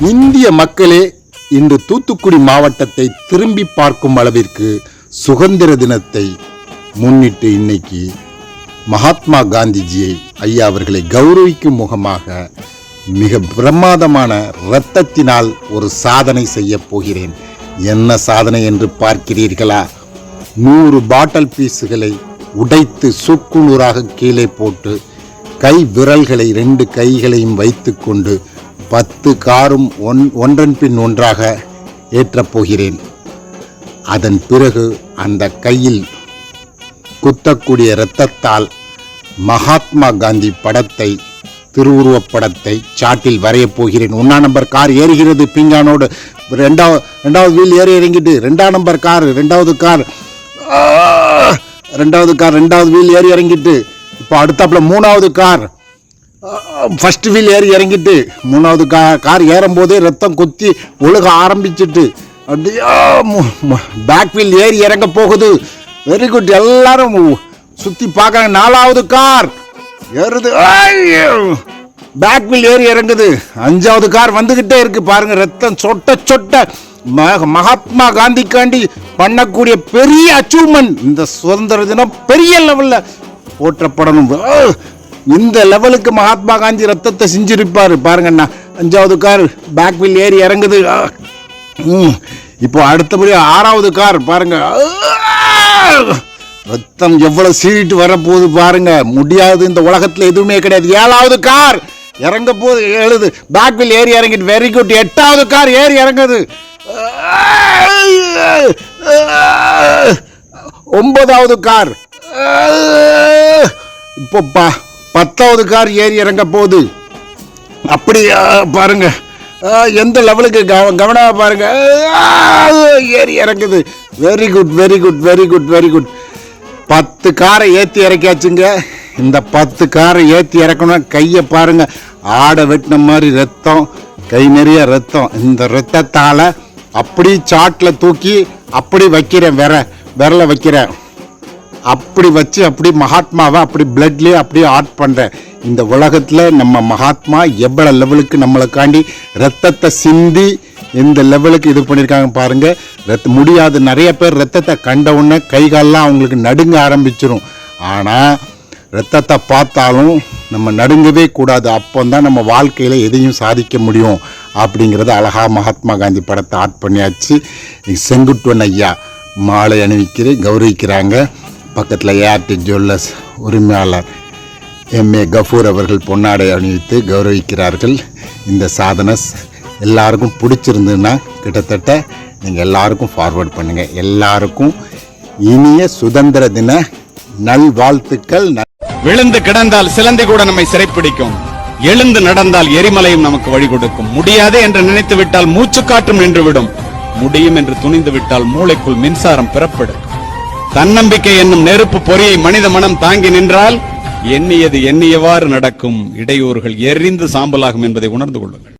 இந்திய மக்களே இன்று தூத்துக்குடி மாவட்டத்தை திரும்பி பார்க்கும் அளவிற்கு சுதந்திர தினத்தை முன்னிட்டு இன்னைக்கு மகாத்மா காந்திஜியை ஐயா அவர்களை கௌரவிக்கும் முகமாக மிக பிரமாதமான இரத்தத்தினால் ஒரு சாதனை செய்ய போகிறேன். என்ன சாதனை என்று பார்க்கிறீர்களா? நூறு பாட்டில் பீஸுகளை உடைத்து சுக்குநூறாக கீழே போட்டு கை விரல்களை ரெண்டு கைகளையும் வைத்துக்கொண்டு பத்து காரும் ஒன் ஒன்றன் பின் ஒன்றாக ஏற்றப் போகிறேன். அதன் பிறகு அந்த கையில் குத்தக்கூடிய இரத்தத்தால் மகாத்மா காந்தி படத்தை திருவுருவப் படத்தை சாட்டில் வரையப் போகிறேன். ஒன்றா நம்பர் கார் ஏறுகிறது பிங்கானோடு ரெண்டாவது ரெண்டாவது வீல் ஏறி இறங்கிட்டு ரெண்டாம் நம்பர் கார் ரெண்டாவது கார் ரெண்டாவது கார் ரெண்டாவது வீல் ஏறி இறங்கிட்டு இப்போ அடுத்தாப்புல மூணாவது கார் ஃபஸ்ட்டு வீல் ஏறி இறங்கிட்டு மூணாவது கா கார் ஏறும்போதே ரத்தம் கொத்தி ஒழுக ஆரம்பிச்சிட்டு அப்படியே பேக் வீல் ஏறி இறங்க போகுது. வெரி குட் எல்லாரும் சுற்றி பார்க்குறாங்க நாலாவது கார் ஏறுது. பேக் வீல் ஏறி இறங்குது. அஞ்சாவது கார் வந்துக்கிட்டே இருக்குது பாருங்கள் ரத்தம் சொட்ட சொட்ட மகாத்மா காந்திக்காண்டி பண்ணக்கூடிய பெரிய அச்சீவ்மெண்ட் இந்த சுதந்திர தினம் பெரிய லெவலில் போற்றப்படணும். இந்த லெவலுக்கு மகாத்மா காந்தி ரத்தத்தை செஞ்சிருப்பார். பாருங்கண்ணா. அஞ்சாவது கார் பேக் வீல் ஏறி இறங்குது. ம். இப்போ அடுத்தபடி ஆறாவது கார் பாருங்க. ரத்தம் எவ்வளவு சீறிட்டு வரப்போகுது பாருங்க. முடியாது இந்த உலகத்தில் எதுவுமே கிடையாது. ஏழாவது கார் இறங்க போது எழுது. பேக் வீல் ஏறி இறங்கிட்டு வெரி குட் எட்டாவது கார் ஏறி இறங்குது. ஒன்பதாவது கார். இப்போ பத்தாவது கார் ஏறி இறங்க போகுது. அப்படி பாருங்க. எந்த லெவலுக்கு கவ கவனமாக பாருங்க. ஏறி இறங்குது. Very good very good very good very good பத்து காரை ஏற்றி இறக்கியாச்சுங்க. இந்த பத்து காரை ஏற்றி இறக்கணும் கையை பாருங்க. ஆடை வெட்டின மாதிரி ரத்தம் கை நிறைய ரத்தம். இந்த ரத்தத்தால் அப்படி சாட்டில் தூக்கி அப்படி வைக்கிறேன் விர விரல வைக்கிறேன் அப்படி வச்சு அப்படி மகாத்மாவை அப்படி பிளட்லேயே அப்படியே ஆர்ட் பண்ணுறேன் இந்த உலகத்தில் நம்ம மகாத்மா எவ்வளோ லெவலுக்கு நம்மளுக்காண்டி ரத்தத்தை சிந்தி இந்த லெவலுக்கு இது பண்ணியிருக்காங்க பாருங்க. ரத்த முடியாது. நிறைய பேர் ரத்தத்தை கண்ட உடனே கை கால்லாம் அவங்களுக்கு நடுங்க ஆரம்பிச்சிடும் ஆனால் ரத்தத்தை பார்த்தாலும் நம்ம நடுங்கவே கூடாது. அப்போ தான் நம்ம வாழ்க்கையில் எதையும் சாதிக்க முடியும் அப்படிங்கிறத அழகா மகாத்மா காந்தி படத்தை ஆட் பண்ணியாச்சு. செங்குட்டுவன் ஐயா மாலை அணிவிக்கிற கௌரவிக்கிறாங்க. பக்கத்தில் ஏஆர்டி ஜுவல்லர்ஸ் உரிமையாளர் எம்ஏ கஃபூர் அவர்கள் பொன்னாடை அணிவித்து கௌரவிக்கிறார்கள். இந்த சாதனை எல்லாருக்கும் பிடிச்சிருந்ததுன்னா கிட்டத்தட்ட நீங்கள் எல்லாருக்கும் ஃபார்வர்ட் பண்ணுங்கள் எல்லாருக்கும் இனிய சுதந்திர தின நல்வாழ்த்துக்கள். விழுந்து கிடந்தால் சிலந்தி கூட நம்மை சிறைப்பிடிக்கும். எழுந்து நடந்தால் எரிமலையும் நமக்கு வழி கொடுக்கும். முடியாதே என்று நினைத்து விட்டால் மூச்சு காற்றும் நின்றுவிடும். முடியும் என்று துணிந்து விட்டால் மூளைக்குள் மின்சாரம் பிறப்படும் தன்னம்பிக்கை என்னும் நெருப்பு பொறியை மனித மனம் தாங்கி நின்றால் எண்ணியது எண்ணியவாறு நடக்கும். இடையூறுகள் எரிந்து சாம்பலாகும் என்பதை உணர்ந்து கொள்ளுங்கள்.